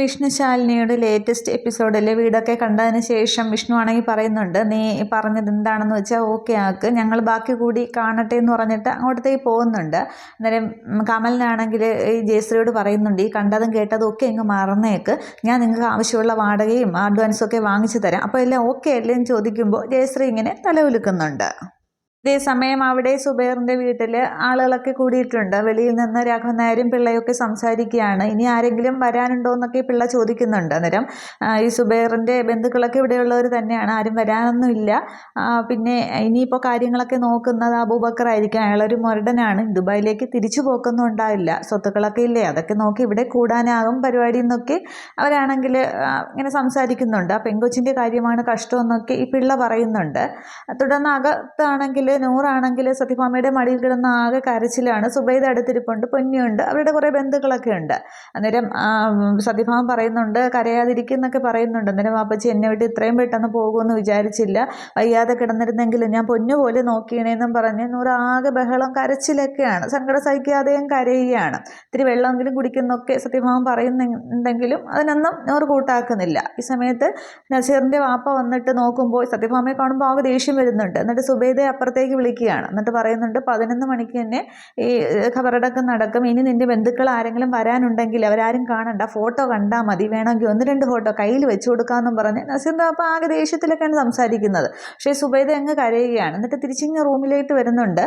വിഷ്ണുശാലിനിയുടെ latest എപ്പിസോഡിൽ വീടൊക്കെ കണ്ടതിന് ശേഷം വിഷ്ണു ആണെങ്കിൽ പറയുന്നുണ്ട് നീ പറഞ്ഞത് എന്താണെന്ന് വെച്ചാൽ ഓക്കെ ആക്ക്. ഞങ്ങൾ ബാക്കി കൂടി കാണട്ടെ എന്ന് പറഞ്ഞിട്ട് അങ്ങോട്ടത്തേക്ക് പോകുന്നുണ്ട്. അന്നേരം കമലിനാണെങ്കിൽ ഈ ജയശ്രീയോട് പറയുന്നുണ്ട് ഈ കണ്ടതും കേട്ടതും ഒക്കെ ഇങ്ങ് മറന്നേക്ക്. ഞാൻ നിങ്ങൾക്ക് ആവശ്യമുള്ള വാടകയും അഡ്വാൻസും ഒക്കെ വാങ്ങിച്ചു തരാം. അപ്പോൾ എല്ലാം ഓക്കെ അല്ലേ? എന്ന് ചോദിക്കുമ്പോൾ ജയശ്രീ ഇങ്ങനെ തലകുലുക്കുന്നുണ്ട്. ഇതേസമയം അവിടെ സുബൈറിന്റെ വീട്ടിൽ ആളുകളൊക്കെ കൂടിയിട്ടുണ്ട്. വെളിയിൽ നിന്ന് രാഘവൻ നായരും പിള്ളയൊക്കെ സംസാരിക്കുകയാണ്. ഇനി ആരെങ്കിലും വരാനുണ്ടോ എന്നൊക്കെ പിള്ള ചോദിക്കുന്നുണ്ട് അന്നേരം. ഈ സുബൈറിന്റെ ബന്ധുക്കളൊക്കെ ഇവിടെയുള്ളവർ തന്നെയാണ്. ആരും വരാനൊന്നുമില്ല. പിന്നെ ഇനിയിപ്പോൾ കാര്യങ്ങളൊക്കെ നോക്കുന്നത് അബൂബക്കർ ആയിരിക്കും. അയാളൊരു മുരടനാണ്. ദുബായിലേക്ക് തിരിച്ചു പോക്കൊന്നും ഉണ്ടാവില്ല. സ്വത്തുക്കളൊക്കെ ഇല്ലേ? അതൊക്കെ നോക്കി ഇവിടെ കൂടാനാകും പരിപാടി എന്നൊക്കെ അവരാണെങ്കിൽ ഇങ്ങനെ സംസാരിക്കുന്നുണ്ട്. ആ പെങ്കൊച്ചിന്റെ കാര്യമാണ് കഷ്ടമെന്നൊക്കെ ഈ പിള്ള പറയുന്നുണ്ട്. തുടർന്ന് അകത്താണെങ്കിൽ നൂറാണെങ്കിൽ സത്യഭാമയുടെ മടിയിൽ കിടന്ന ആകെ കരച്ചിലാണ്. സുബൈദ അടുത്തിരിപ്പുണ്ട് പൊന്നിയുണ്ട് അവരുടെ കുറേ ബന്ധുക്കളൊക്കെ ഉണ്ട്. അന്നേരം സത്യഭാമ പറയുന്നുണ്ട് കരയാതിരിക്കുന്നൊക്കെ പറയുന്നുണ്ട്. അന്നേരം വാപ്പച്ചി എന്നെ വിട്ട് ഇത്രയും പെട്ടെന്ന് പോകുമെന്ന് വിചാരിച്ചില്ല. വയ്യാതെ കിടന്നിരുന്നെങ്കിൽ ഞാൻ പൊന്നു പോലെ നോക്കിയണേന്നും പറഞ്ഞ് നൂറാകെ ബഹളം കരച്ചിലൊക്കെയാണ്. സങ്കടം സഹിക്കാതെയും കരയുകയാണ്. ഇത്തിരി വെള്ളമെങ്കിലും കുടിക്കുന്നൊക്കെ സത്യഭാമം പറയുന്നുണ്ടെങ്കിലും അതിനൊന്നും നൂറ് കൂട്ടാക്കുന്നില്ല. ഈ സമയത്ത് നസീറിന്റെ വാപ്പ വന്നിട്ട് നോക്കുമ്പോൾ സത്യഭാമയെ കാണുമ്പോൾ ആകെ ദേഷ്യം വരുന്നുണ്ട്. എന്നിട്ട് സുബൈദയെ അപ്പുറത്തേക്ക് വിളിക്കുകയാണ്. എന്നിട്ട് പറയുന്നുണ്ട് പതിനൊന്ന് മണിക്ക് തന്നെ ഈ ഖബറടക്കം നടക്കും. ഇനി നിന്റെ ബന്ധുക്കൾ ആരെങ്കിലും വരാനുണ്ടെങ്കിൽ അവരാരും കാണണ്ട. ഫോട്ടോ കണ്ടാൽ മതി. വേണമെങ്കിൽ ഒന്ന് രണ്ട് ഫോട്ടോ കയ്യിൽ വെച്ച് കൊടുക്കാമെന്നും പറഞ്ഞ് നസീറിന്റെ അപ്പം ആകെ ദേഷ്യത്തിലൊക്കെയാണ് സംസാരിക്കുന്നത്. പക്ഷേ സുബൈദ അങ്ങ് കരയുകയാണ്. എന്നിട്ട് തിരിച്ചിങ്ങ് റൂമിലേക്ക് വരുന്നുണ്ട്.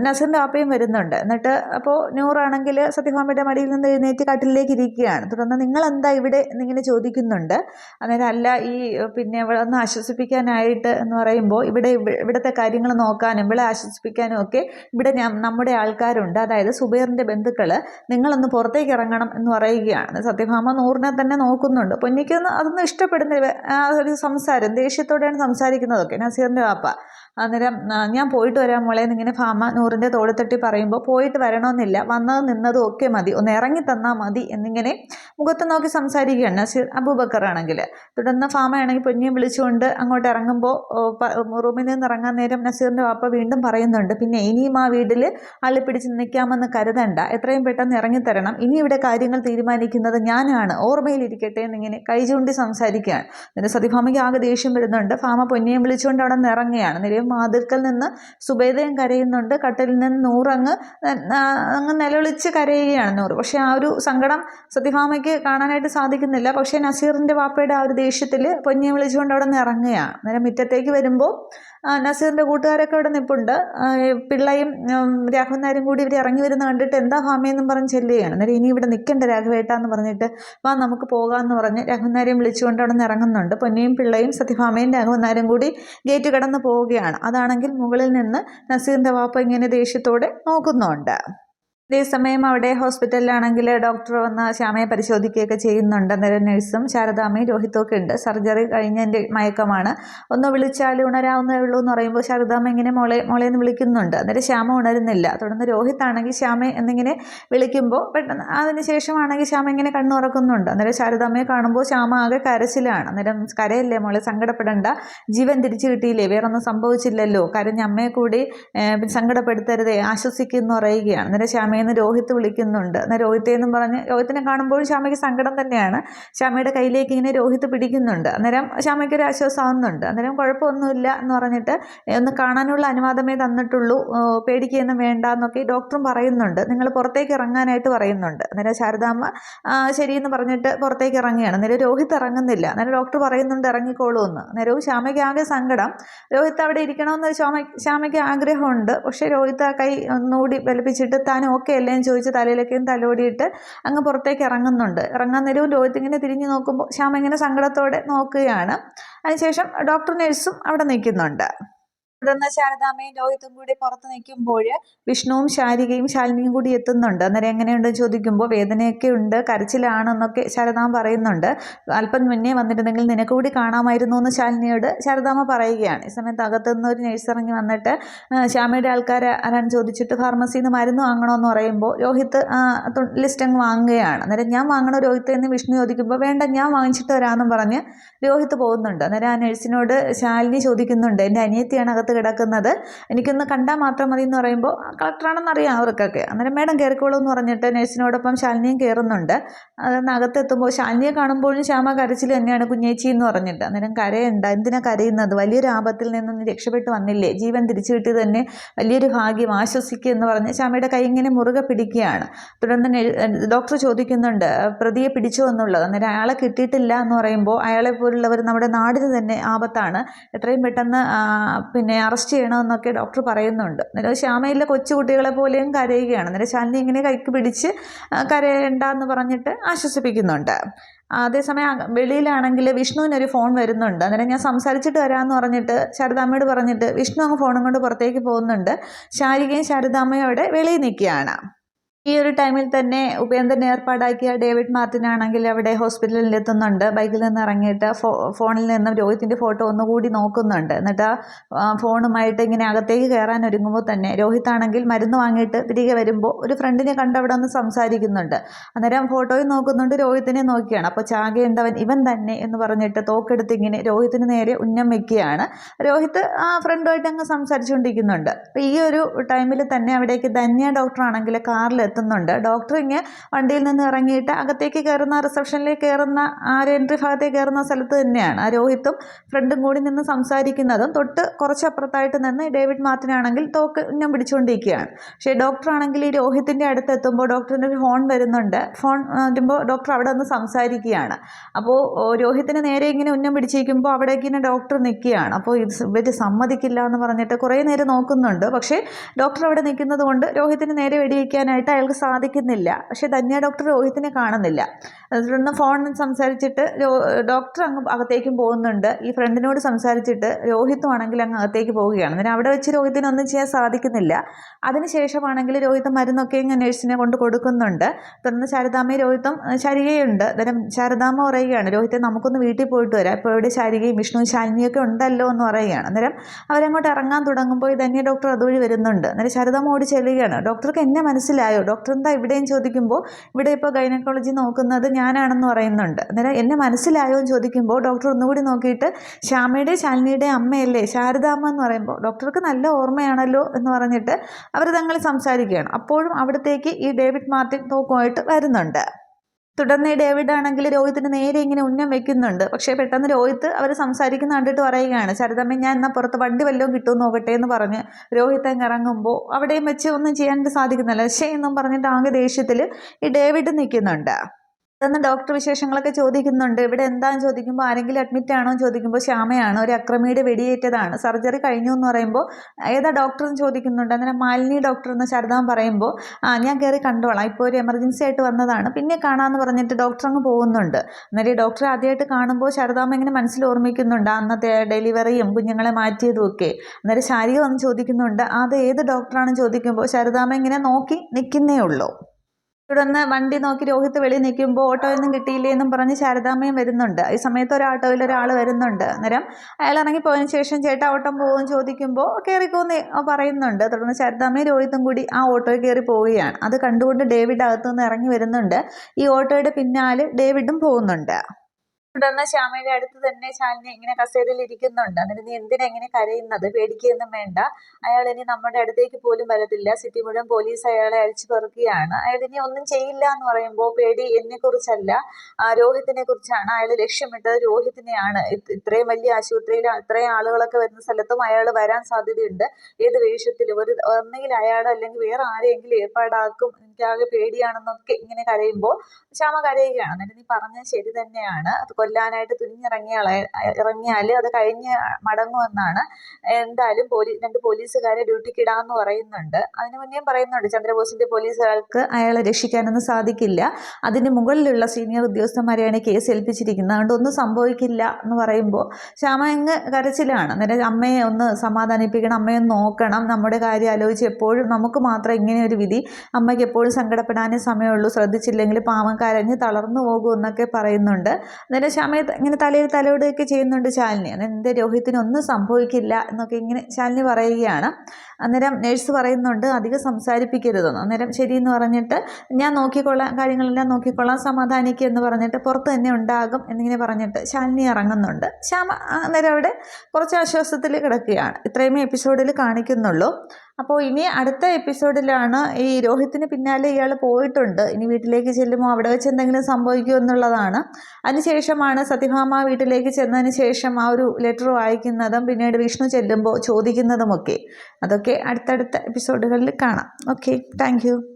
നസീറിന്റെ അപ്പയും വരുന്നുണ്ട്. എന്നിട്ട് അപ്പോൾ നൂറാണെങ്കിൽ സത്യഭാമയുടെ മടിയിൽ നിന്ന് എഴുന്നേറ്റ് കട്ടിലേക്ക് ഇരിക്കുകയാണ്. തുടർന്ന് നിങ്ങൾ എന്താ ഇവിടെ? എന്നിങ്ങനെ ചോദിക്കുന്നുണ്ട്. അന്നേരം അല്ല ഈ പിന്നെ ഇവിടെ ഒന്ന് ആശ്വസിപ്പിക്കാനായിട്ട് എന്ന് പറയുമ്പോൾ ഇവിടെ ഇവ- ഇവിടുത്തെ കാര്യങ്ങൾ നോക്കാനും വിള ആശ്വസിപ്പിക്കാനും ഒക്കെ ഇവിടെ നമ്മുടെ ആൾക്കാരുണ്ട്. അതായത് സുബൈറിന്റെ ബന്ധുക്കൾ നിങ്ങളൊന്ന് പുറത്തേക്ക് ഇറങ്ങണം എന്ന് പറയുകയാണ്. സത്യഭാമ നൂറിനെ തന്നെ നോക്കുന്നുണ്ട്. പൊന്നിക്കൊന്ന് അതൊന്നും ഇഷ്ടപ്പെടുന്നില്ല. ഒരു സംസാരം ദേഷ്യത്തോടെയാണ് സംസാരിക്കുന്നതൊക്കെ. നസീറിന്റെ വാപ്പ. അന്നേരം ഞാൻ പോയിട്ട് വരാം മോളെ എന്നിങ്ങനെ ഭാമ നൂറിന്റെ തോളിത്തട്ടി പറയുമ്പോൾ പോയിട്ട് വരണമെന്നില്ല. വന്നത് നിന്നതും ഒക്കെ മതി. ഒന്ന് ഇറങ്ങി തന്നാൽ മതി എന്നിങ്ങനെ മുഖത്ത് നോക്കി സംസാരിക്കുകയാണ് നസീർ അബൂബക്കർ ആണെങ്കിൽ തുടർന്ന് ഫാമയാണെങ്കിൽ പൊന്നിയെ വിളിച്ചുകൊണ്ട് അങ്ങോട്ട് ഇറങ്ങുമ്പോൾ റൂമിൽ നിന്ന് ഇറങ്ങാൻ നേരം നസീറിന്റെ വാപ്പ വീണ്ടും പറയുന്നുണ്ട് പിന്നെ ഇനിയും ആ വീട്ടിൽ അള്ളി പിടിച്ച് നിൽക്കാമെന്ന് കരുതണ്ട. എത്രയും പെട്ടെന്ന് ഇറങ്ങിത്തരണം ഇനി ഇവിടെ കാര്യങ്ങൾ തീരുമാനിക്കുന്നത് ഞാനാണ്. ഓർമ്മയിലിരിക്കട്ടെ എന്നിങ്ങനെ കൈ ചൂണ്ടി സംസാരിക്കുകയാണ്. എന്നിട്ട് സത്യഭാമയ്ക്ക് ആകെ ദേഷ്യം വരുന്നുണ്ട്. ഫാമ പൊന്നിയെ വിളിച്ചുകൊണ്ട് അവിടെ നിന്ന് ഇറങ്ങുകയാണ്. മാതിർക്കൽ നിന്ന് സുബേദയും കരയുന്നുണ്ട്. കട്ടിലിൽ നിന്ന് നൂറങ്ങ് അങ്ങ് നിലവിളിച്ച് കരയുകയാണ് നൂറ്. പക്ഷേ ആ ഒരു സങ്കടം സത്യഭാമയ്ക്ക് കാണാനായിട്ട് സാധിക്കുന്നില്ല. പക്ഷേ നസീറിന്റെ വാപ്പയുടെ ആ ഒരു ദേഷ്യത്തിൽ പൊന്നിയെ വിളിച്ചുകൊണ്ട് അവിടെ നിന്ന് ഇറങ്ങുകയാണ്. അന്നേരം മുറ്റത്തേക്ക് വരുമ്പോൾ നസീറിന്റെ കൂട്ടുകാരൊക്കെ അവിടെ നിൽപ്പുണ്ട് പിള്ളയും രാഘവൻ നായരും കൂടി ഇവർ ഇറങ്ങി വരുന്ന കണ്ടിട്ട് എന്താ ഭാമയെന്നും പറഞ്ഞ് ചെല്ലുകയാണ് അന്നേരം ഇനി ഇവിടെ നിൽക്കണ്ട രാഘവേട്ട എന്ന് പറഞ്ഞിട്ട് വാ നമുക്ക് പോകാമെന്ന് പറഞ്ഞ് രാഘവൻ നായരെയും വിളിച്ചുകൊണ്ട് അവിടെ നിന്ന് ഇറങ്ങുന്നുണ്ട്. പൊന്നിയും പിള്ളയും സത്യഭാമയും രാഘവൻ നായരും കൂടി ഗേറ്റ് കടന്ന് പോവുകയാണ്. അതാണെങ്കിൽ മുകളിൽ നിന്ന് നസീറിന്റെ വാപ്പ ഇങ്ങനെ ദേഷ്യത്തോടെ നോക്കുന്നുണ്ട്. അതേസമയം അവിടെ ഹോസ്പിറ്റലിലാണെങ്കിൽ ഡോക്ടർ വന്ന് ശ്യാമയെ പരിശോധിക്കുകയൊക്കെ ചെയ്യുന്നുണ്ട് അന്നേരം നഴ്സും ശാരദാമ്മയും രോഹിത്തൊക്കെ ഉണ്ട്. സർജറി കഴിഞ്ഞതിന്റെ മയക്കമാണ്. ഒന്ന് വിളിച്ചാൽ ഉണരാവുന്നേ ഉള്ളൂ എന്ന് പറയുമ്പോൾ ശാരദാമ്മ ഇങ്ങനെ മോളെ മോളെ എന്ന് വിളിക്കുന്നുണ്ട്. അന്നേരം ശ്യാമ ഉണരുന്നില്ല. തുടർന്ന് രോഹിത് ആണെങ്കിൽ ശ്യാമ എന്നിങ്ങനെ വിളിക്കുമ്പോൾ പെട്ടെന്ന് അതിന് ശേഷമാണെങ്കിൽ ശ്യാമ ഇങ്ങനെ കണ്ണുറക്കുന്നുണ്ട്. അന്നേരം ശാരദാമ്മയെ കാണുമ്പോൾ ശ്യാമ ആകെ കരച്ചിലാണ്. അന്നേരം കരയല്ലേ മോളെ സങ്കടപ്പെടേണ്ട. ജീവൻ തിരിച്ചു കിട്ടിയില്ലേ? വേറൊന്നും സംഭവിച്ചില്ലല്ലോ. കരഞ്ഞ അമ്മയെ കൂടി സങ്കടപ്പെടുത്തരുതേ ആശ്വസിക്കുന്നു പറയുകയാണ്. അന്നേരം ശ്യാമയെന്ന് രോഹിത്ത് വിളിക്കുന്നുണ്ട്. എന്നാൽ രോഹിത്തെ എന്നും പറഞ്ഞ് രോഹിത്തിനെ കാണുമ്പോൾ ശ്യാമയ്ക്ക് സങ്കടം തന്നെയാണ്. ശ്യാമയുടെ കയ്യിലേക്ക് ഇങ്ങനെ രോഹിത്ത് പിടിക്കുന്നുണ്ട്. അന്നേരം ശ്യാമയ്ക്ക് ഒരു ആശ്വാസമാകുന്നുണ്ട് അന്നേരം കുഴപ്പമൊന്നുമില്ല എന്ന് പറഞ്ഞിട്ട് ഒന്ന് കാണാനുള്ള അനുവാദമേ തന്നിട്ടുള്ളൂ. പേടിക്കുകയൊന്നും വേണ്ട എന്നൊക്കെ ഡോക്ടറും പറയുന്നുണ്ട്. നിങ്ങൾ പുറത്തേക്ക് ഇറങ്ങാനായിട്ട് പറയുന്നുണ്ട്. അന്നേരം ശാരദാമ്മ "ആ, ശരിയെന്ന് പറഞ്ഞിട്ട് പുറത്തേക്ക് ഇറങ്ങുകയാണ്. അന്നേരം രോഹിത്ത് ഇറങ്ങുന്നില്ല. അന്നേരം ഡോക്ടർ പറയുന്നുണ്ട് ഇറങ്ങിക്കോളൂ എന്ന്. അന്നേരവും ശ്യാമയ്ക്ക് ആകെ സങ്കടം. രോഹിത്ത് അവിടെ ഇരിക്കണമെന്ന് ശ്യാമ ശ്യാമയ്ക്ക് ആഗ്രഹമുണ്ട്. പക്ഷേ രോഹിത്ത് ആ കൈ ഒന്നുകൂടി ബലിപ്പിച്ചിട്ട് താൻ ഓക്കെ അല്ലേ എന്ന് ചോദിച്ച് തലയിലൊക്കെയും തലോടിയിട്ട് അങ്ങ് പുറത്തേക്ക് ഇറങ്ങുന്നുണ്ട്. ഇറങ്ങാൻ നേരവും രോഹിത് ഇങ്ങനെ തിരിഞ്ഞ് നോക്കുമ്പോൾ ശ്യാമ ഇങ്ങനെ സങ്കടത്തോടെ നോക്കുകയാണ്. അതിനുശേഷം ഡോക്ടർ നഴ്സും അവിടെ നിൽക്കുന്നുണ്ട്. തുടർന്ന് ശാരദാമ്മയും രോഹിത്തും കൂടി പുറത്ത് നിൽക്കുമ്പോൾ വിഷ്ണുവും ശാരികയും ശാലിനിയും കൂടി എത്തുന്നുണ്ട്. അന്നേരം എങ്ങനെയുണ്ടെന്ന് ചോദിക്കുമ്പോൾ വേദനയൊക്കെ ഉണ്ട് കരച്ചിലാണെന്നൊക്കെ ശാരദാമ്മ പറയുന്നുണ്ട്. അല്പം മുന്നേ വന്നിരുന്നെങ്കിൽ നിനക്ക് കൂടി കാണാമായിരുന്നു എന്ന് ശാലിനിയോട് ശാരദാമ പറയുകയാണ്. ഈ സമയത്ത് അകത്തുനിന്ന് ഒരു നേഴ്സ് ഇറങ്ങി വന്നിട്ട് ശ്യാമയുടെ ആൾക്കാർ ആരാണ്? ചോദിച്ചിട്ട് ഫാർമസിയിൽ നിന്ന് മരുന്ന് വാങ്ങണമെന്ന് പറയുമ്പോൾ രോഹിത്ത് ലിസ്റ്റ് അങ്ങ് വാങ്ങുകയാണ്. അന്നേരം ഞാൻ വാങ്ങണ രോഹിത്ത് എന്ന് വിഷ്ണു ചോദിക്കുമ്പോൾ വേണ്ട ഞാൻ വാങ്ങിച്ചിട്ട് വരാമെന്നും പറഞ്ഞ് രോഹിത്ത് പോകുന്നുണ്ട്. അന്നേരം ആ നഴ്സിനോട് ശാലിനി ചോദിക്കുന്നുണ്ട് എന്റെ അനിയത്തിയാണ് അകത്ത് കിടക്കുന്നത്. എനിക്കൊന്ന് കണ്ടാൽ മാത്രം മതി എന്ന് പറയുമ്പോൾ കളക്ടറാണെന്ന് അറിയാം അവർക്കൊക്കെ. അന്നേരം മേഡം കയറിക്കോളൂ എന്ന് പറഞ്ഞിട്ട് നേഴ്സിനോടൊപ്പം ശാലിനിയും കയറുന്നുണ്ട് അതൊന്ന് അകത്തെത്തുമ്പോൾ ശാലിനിയെ കാണുമ്പോഴും ശ്യാമ കരച്ചിൽ തന്നെയാണ് കുഞ്ഞേച്ചി എന്ന് പറഞ്ഞിട്ട്. അന്നേരം കരയുണ്ട് എന്തിനാ കരയുന്നത്? വലിയൊരു ആപത്തിൽ നിന്നും രക്ഷപ്പെട്ട് വന്നില്ലേ? ജീവൻ തിരിച്ചു തന്നെ വലിയൊരു ഭാഗ്യം ആശ്വസിക്കുക എന്ന് പറഞ്ഞ് ശ്യാമയുടെ കൈ ഇങ്ങനെ മുറുകെ പിടിക്കുകയാണ്. തുടർന്ന് ഡോക്ടർ ചോദിക്കുന്നുണ്ട് പ്രതിയെ പിടിച്ചോ എന്നുള്ളത്? അന്നേരം അയാളെ കിട്ടിയിട്ടില്ല എന്ന് പറയുമ്പോൾ അയാളെ പോലുള്ളവർ നമ്മുടെ നാടിന് തന്നെ ആപത്താണ്. എത്രയും പെട്ടെന്ന് പിന്നെ അറസ്റ്റ് ചെയ്യണമെന്നൊക്കെ ഡോക്ടർ പറയുന്നുണ്ട്. അന്നേരം ശ്യാമയിലെ കൊച്ചുകുട്ടികളെ പോലെയും കരയുകയാണ്. അന്നേരം ശാലിനി ഇങ്ങനെ കൈക്ക് പിടിച്ച് കരയണ്ട എന്ന് പറഞ്ഞിട്ട് ആശ്വസിപ്പിക്കുന്നുണ്ട്. അതേസമയം വെളിയിലാണെങ്കിൽ വിഷ്ണുവിനൊരു ഫോൺ വരുന്നുണ്ട്. അന്നേരം ഞാൻ സംസാരിച്ചിട്ട് വരാമെന്ന് പറഞ്ഞിട്ട് ശാരദാമ്മയോട് പറഞ്ഞിട്ട് വിഷ്ണു അങ്ങ് ഫോണും കൊണ്ട് പുറത്തേക്ക് പോകുന്നുണ്ട്. ശാരികയും ശാരദാമ്മയും അവിടെ വെളിയിൽ നിൽക്കുകയാണ്. ഈ ഒരു ടൈമിൽ തന്നെ ഉപേന്ദ്രൻ ഏർപ്പാടാക്കിയ ഡേവിഡ് മാർട്ടിൻ ആണെങ്കിൽ അവിടെ ഹോസ്പിറ്റലിൽ എത്തുന്നുണ്ട്. ബൈക്കിൽ നിന്ന് ഇറങ്ങിയിട്ട് ഫോണിൽ നിന്ന് രോഹിത്തിന്റെ ഫോട്ടോ ഒന്നുകൂടി നോക്കുന്നുണ്ട്. എന്നിട്ട് ആ ഫോണുമായിട്ട് ഇങ്ങനെ അകത്തേക്ക് കയറാൻ ഒരുങ്ങുമ്പോൾ തന്നെ രോഹിത് ആണെങ്കിൽ മരുന്ന് വാങ്ങിയിട്ട് തിരികെ വരുമ്പോൾ ഒരു ഫ്രണ്ടിനെ കണ്ട് അവിടെ ഒന്ന് സംസാരിക്കുന്നുണ്ട്. അന്നേരം ഫോട്ടോയും നോക്കുന്നുണ്ട് രോഹിത്തിനെ നോക്കിയാണ്. അപ്പോൾ ചാകേണ്ടവൻ ഇവൻ തന്നെ എന്ന് പറഞ്ഞിട്ട് തോക്കെടുത്ത് ഇങ്ങനെ രോഹിത്തിന് നേരെ ഉന്നം വെക്കുകയാണ്. രോഹിത് ആ ഫ്രണ്ടുമായിട്ട് അങ്ങ് സംസാരിച്ചുകൊണ്ടിരിക്കുന്നുണ്ട്. അപ്പോൾ ഈ ഒരു ടൈമിൽ തന്നെ അവിടേക്ക് ധന്യ ഡോക്ടറാണെങ്കിൽ കാറിൽ എത്തുന്നുണ്ട് ഡോക്ടർ ഇങ്ങനെ വണ്ടിയിൽ നിന്ന് ഇറങ്ങിയിട്ട് അകത്തേക്ക് കയറുന്ന റിസപ്ഷനിലേക്ക് കയറുന്ന ആ ഒരു എൻട്രി ഭാഗത്തേക്ക് കയറുന്ന സ്ഥലത്ത് തന്നെയാണ്. ആ രോഹിത്തും ഫ്രണ്ടും കൂടി നിന്ന് സംസാരിക്കുന്നതും തൊട്ട് കുറച്ചപ്പുറത്തായിട്ട് നിന്ന് ഡേവിഡ് മാർട്ടിനാണെങ്കിൽ തോക്ക് ഞാൻ പിടിച്ചുകൊണ്ടിരിക്കുകയാണ്. പക്ഷേ ഡോക്ടർ ആണെങ്കിൽ ഈ രോഹിത്തിന്റെ അടുത്ത് എത്തുമ്പോൾ ഡോക്ടറിന്റെ ഒരു ഫോൺ വരുന്നുണ്ട്. ഫോൺ വരുമ്പോൾ ഡോക്ടർ അവിടെ നിന്ന് സംസാരിക്കുകയാണ്. അപ്പോൾ രോഹിത്തിന് നേരെ ഇങ്ങനെ ഉന്നം പിടിച്ചിരിക്കുമ്പോൾ അവിടേക്ക് ഇങ്ങനെ ഡോക്ടർ നിൽക്കുകയാണ്. അപ്പോൾ ഇത് ഇവർ സമ്മതിക്കില്ല എന്ന് പറഞ്ഞിട്ട് കുറേ നേരം നോക്കുന്നുണ്ട്. പക്ഷേ ഡോക്ടർ അവിടെ നിൽക്കുന്നത് കൊണ്ട് രോഹിത്തിന് നേരെ വെടിവെക്കാനായിട്ട് അയാൾക്ക് സാധിക്കുന്നില്ല. പക്ഷേ ധന്യ ഡോക്ടർ രോഹിത്തിനെ കാണുന്നില്ല. തുടർന്ന് ഫോണിൽ സംസാരിച്ചിട്ട് ഡോക്ടർ അങ്ങ് അകത്തേക്കും പോകുന്നുണ്ട്. ഈ ഫ്രണ്ടിനോട് സംസാരിച്ചിട്ട് രോഹിത്തും ആണെങ്കിൽ അങ്ങ് അകത്തേക്ക് പോവുകയാണ് അന്നേരം അവിടെ വെച്ച് രോഹിത്തിനെ ഒന്നും ചെയ്യാൻ സാധിക്കുന്നില്ല. അതിനുശേഷമാണെങ്കിൽ രോഹിത്ത് മരുന്നൊക്കെ ഇങ്ങനെ നേഴ്സിനെ കൊണ്ട് കൊടുക്കുന്നുണ്ട്. തുടർന്ന് ശാരദാമ്മയും രോഹിത്തും ശരികയുണ്ട്. അന്നേരം ശാരദാമ്മ പറയുകയാണ് രോഹിത്തെ നമുക്കൊന്ന് വീട്ടിൽ പോയിട്ട് വരാം. ഇപ്പോൾ ഇവിടെ ശാരികയും വിഷ്ണുവും ശാലിനിയൊക്കെ ഉണ്ടല്ലോ എന്ന് പറയുകയാണ്. അന്നേരം അവരങ്ങോട്ട് ഇറങ്ങാൻ തുടങ്ങുമ്പോൾ ഈ ധന്യ ഡോക്ടർ അതുവഴി വരുന്നുണ്ട്. അന്നേരം ശാരദാമ്മ ഓടി ചെല്ലുകയാണ്. ഡോക്ടർക്ക് എന്നെ മനസ്സിലായോ? ഡോക്ടർ എന്താ ഇവിടെയും ചോദിക്കുമ്പോൾ ഇവിടെ ഇപ്പോൾ ഗൈനക്കോളജി നോക്കുന്നത് ഞാനാണെന്ന് പറയുന്നുണ്ട്. അന്നേരം എന്നെ മനസ്സിലായോ എന്ന് ചോദിക്കുമ്പോൾ ഡോക്ടർ ഒന്നുകൂടി നോക്കിയിട്ട് ശ്യാമയുടെ ശാലിനിയുടെ അമ്മയല്ലേ? ശാരദാമ്മ എന്ന് പറയുമ്പോൾ ഡോക്ടർക്ക് നല്ല ഓർമ്മയാണല്ലോ എന്ന് പറഞ്ഞിട്ട് അവർ തങ്ങൾ സംസാരിക്കുകയാണ്. അപ്പോഴും അവിടത്തേക്ക് ഈ ഡേവിഡ് മാർട്ടിൻ തോക്കുമായിട്ട് വരുന്നുണ്ട്. തുടർന്ന് ഡേവിഡ് ആണെങ്കിൽ രോഹിത്തിന് നേരെ ഇങ്ങനെ ഉന്നം വെക്കുന്നുണ്ട്. പക്ഷേ പെട്ടെന്ന് രോഹിത്ത് അവർ സംസാരിക്കുന്ന കണ്ടിട്ട് പറയുകയാണ് ശരതമ്മ ഞാൻ എന്നാൽ പുറത്ത് വണ്ടി വല്ലതും കിട്ടുമെന്ന് നോക്കട്ടെ? എന്ന് പറഞ്ഞ് രോഹിത്ത് അങ്ങ് ഇറങ്ങുമ്പോൾ അവിടെയും വെച്ച് ഒന്നും ചെയ്യാനായിട്ട് സാധിക്കുന്നില്ല. പക്ഷേ എന്നും പറഞ്ഞിട്ട് ആകെ ദേഷ്യത്തിൽ ഈ ഡേവിഡ് നിൽക്കുന്നുണ്ട്. പെട്ടെന്ന് ഡോക്ടർ വിശേഷങ്ങളൊക്കെ ചോദിക്കുന്നുണ്ട്. ഇവിടെ എന്താന്ന് ചോദിക്കുമ്പോൾ ആരെങ്കിലും അഡ്മിറ്റ് ആണോ ചോദിക്കുമ്പോൾ ശ്യാമയാണ്. ഒരു അക്രമിയുടെ വെടിയേറ്റതാണ്. സർജറി കഴിഞ്ഞു എന്ന് പറയുമ്പോൾ ഏതാ ഡോക്ടർ എന്ന് ചോദിക്കുന്നുണ്ട്. അങ്ങനെ മാലിനി ഡോക്ടർ എന്ന് ശരദാൻ പറയുമ്പോൾ ആ ഞാൻ കയറി കണ്ടോളാം. ഇപ്പോൾ ഒരു എമർജൻസി ആയിട്ട് വന്നതാണ്. പിന്നെ കാണാമെന്ന് പറഞ്ഞിട്ട് ഡോക്ടർ അങ്ങ് പോകുന്നുണ്ട്. അന്നേരം ഡോക്ടറെ ആദ്യമായിട്ട് കാണുമ്പോൾ ശരദാമ ഇങ്ങനെ മനസ്സിൽ ഓർമ്മിക്കുന്നുണ്ട്? അന്നത്തെ ഡെലിവറിയും കുഞ്ഞുങ്ങളെ മാറ്റിയതും ഒക്കെ അന്നേരം ശാരിക വന്ന് ചോദിക്കുന്നുണ്ട്. അത് ഏത് ഡോക്ടറാണെന്ന് ചോദിക്കുമ്പോൾ ശരദാമ ഇങ്ങനെ നോക്കി നിൽക്കുന്നേ ഉള്ളൂ. തുടർന്ന് വണ്ടി നോക്കി രോഹിത്ത് വെളി നിൽക്കുമ്പോൾ ഓട്ടോ ഒന്നും കിട്ടിയില്ലേ എന്നും പറഞ്ഞ് ശാരദാമ്മയും വരുന്നുണ്ട്. ഈ സമയത്ത് ഒരു ഓട്ടോയിൽ ഒരാൾ വരുന്നുണ്ട്. അന്നേരം അയാൾ ഇറങ്ങി പോയതിന് ശേഷം ചേട്ടാ ഓട്ടം പോകുമെന്ന് ചോദിക്കുമ്പോൾ കയറിക്കോന്ന് പറയുന്നുണ്ട്. തുടർന്ന് ശാരദാമ്മയും രോഹിത്തും കൂടി ആ ഓട്ടോയിൽ കയറി പോവുകയാണ്. അത് കണ്ടുകൊണ്ട് ഡേവിഡ് അകത്തു നിന്ന് ഇറങ്ങി വരുന്നുണ്ട്. ഈ ഓട്ടോയുടെ പിന്നാലെ ഡേവിഡും പോകുന്നുണ്ട്. തുടർന്ന് ശ്യാമയുടെ അടുത്ത് തന്നെ ശാലിനി ഇങ്ങനെ കസേരയിൽ ഇരിക്കുന്നുണ്ട്. എന്നിട്ട് നീ എന്തിനാ ഇങ്ങനെ കരയുന്നത്? പേടിക്കുകയൊന്നും വേണ്ട. അയാൾ ഇനി നമ്മുടെ അടുത്തേക്ക് പോലും വരത്തില്ല. സിറ്റി മുഴുവൻ പോലീസ് അയാളെ അഴിച്ചു പെറുക്കുകയാണ്. അയാൾ ഇനി ഒന്നും ചെയ്യില്ല എന്ന് പറയുമ്പോൾ പേടി എന്നെ കുറിച്ചല്ല രോഹിത്തിനെ കുറിച്ചാണ് അയാൾ ലക്ഷ്യമിട്ടത് രോഹിത്തിനെയാണ്. ഇത് ഇത്രയും വലിയ ആശുപത്രിയിൽ ഇത്രയും ആളുകളൊക്കെ വരുന്ന സ്ഥലത്തും അയാൾ വരാൻ സാധ്യതയുണ്ട്. ഏത് വേഷത്തിലും ഒരു ഒന്നെങ്കിൽ അയാൾ അല്ലെങ്കിൽ വേറെ ആരെയെങ്കിലും ഏർപ്പാടാക്കും. എനിക്കാകെ പേടിയാണെന്നൊക്കെ ഇങ്ങനെ കരയുമ്പോൾ ശ്യാമ കരയുകയാണ്. എന്നിട്ട് നീ പറഞ്ഞത് ശരി തന്നെയാണ്. കൊല്ലാനായിട്ട് തുനിഞ്ഞിറങ്ങിയാൽ ഇറങ്ങിയാൽ അത് കഴിഞ്ഞ് മടങ്ങുമെന്നാണ് എന്തായാലും പോലീ രണ്ട് പോലീസുകാരെ ഡ്യൂട്ടിക്ക് ഇടാമെന്ന് പറയുന്നുണ്ട്. അതിന് മുന്നേയും പറയുന്നുണ്ട് ചന്ദ്രബോസിന്റെ പോലീസുകാർക്ക് അയാളെ രക്ഷിക്കാനൊന്നും സാധിക്കില്ല. അതിന് മുകളിലുള്ള സീനിയർ ഉദ്യോഗസ്ഥന്മാരെയാണ് കേസ് ഏൽപ്പിച്ചിരിക്കുന്നത്. അതുകൊണ്ട് ഒന്നും സംഭവിക്കില്ല എന്ന് പറയുമ്പോൾ ശ്യാമ അങ്ങ് കരച്ചിലാണ്. അന്നേരം അമ്മയെ ഒന്ന് സമാധാനിപ്പിക്കണം അമ്മയെ നോക്കണം. നമ്മുടെ കാര്യം ആലോചിച്ച് എപ്പോഴും നമുക്ക് മാത്രം ഇങ്ങനെ ഒരു വിധി അമ്മയ്ക്ക് എപ്പോഴും സങ്കടപ്പെടാനേ സമയമുള്ളൂ. ശ്രദ്ധിച്ചില്ലെങ്കിൽ പാവം കരഞ്ഞ് തളർന്നു പോകും എന്നൊക്കെ പറയുന്നുണ്ട്. അന്നേരം ശ്യാമയെ ഇങ്ങനെ തലയിൽ തലയിടുകയൊക്കെ ചെയ്യുന്നുണ്ട് ശാലിനി. അതെന്ത് രോഹിത്തിനൊന്നും സംഭവിക്കില്ല എന്നൊക്കെ ഇങ്ങനെ ശാലിനി പറയുകയാണ്. അന്നേരം നേഴ്സ് പറയുന്നുണ്ട് അധികം സംസാരിപ്പിക്കരുതെന്ന്. അന്നേരം ശരിയെന്ന് പറഞ്ഞിട്ട് ഞാൻ നോക്കിക്കൊള്ളാം കാര്യങ്ങളെല്ലാം നോക്കിക്കൊള്ളാം സമാധാനിക്കുക എന്ന് പറഞ്ഞിട്ട് പുറത്ത് തന്നെ ഉണ്ടാകും എന്നിങ്ങനെ പറഞ്ഞിട്ട് ശാലിനി ഇറങ്ങുന്നുണ്ട്. ശ്യാമ അന്നേരം അവിടെ കുറച്ച് ആശ്വാസത്തിൽ കിടക്കുകയാണ്. ഇത്രയുമേ എപ്പിസോഡിൽ കാണിക്കുന്നുള്ളൂ. അപ്പോൾ ഇനി അടുത്ത എപ്പിസോഡിലാണ് ഈ രോഹിത്തിന് പിന്നാലെ ഇയാൾ പോയിട്ടുണ്ട്. ഇനി വീട്ടിലേക്ക് ചെല്ലുമോ? അവിടെ വെച്ച് എന്തെങ്കിലും സംഭവിക്കുമോ എന്നുള്ളതാണ്. അതിനുശേഷമാണ് സത്യഭാമ വീട്ടിലേക്ക് ചെന്നതിന് ശേഷം ആ ഒരു ലെറ്റർ വായിക്കുന്നതും പിന്നീട് വിഷ്ണു ചെല്ലുമ്പോൾ ചോദിക്കുന്നതുമൊക്കെ. അതൊക്കെ അടുത്തടുത്ത എപ്പിസോഡുകളിൽ കാണാം. Okay thank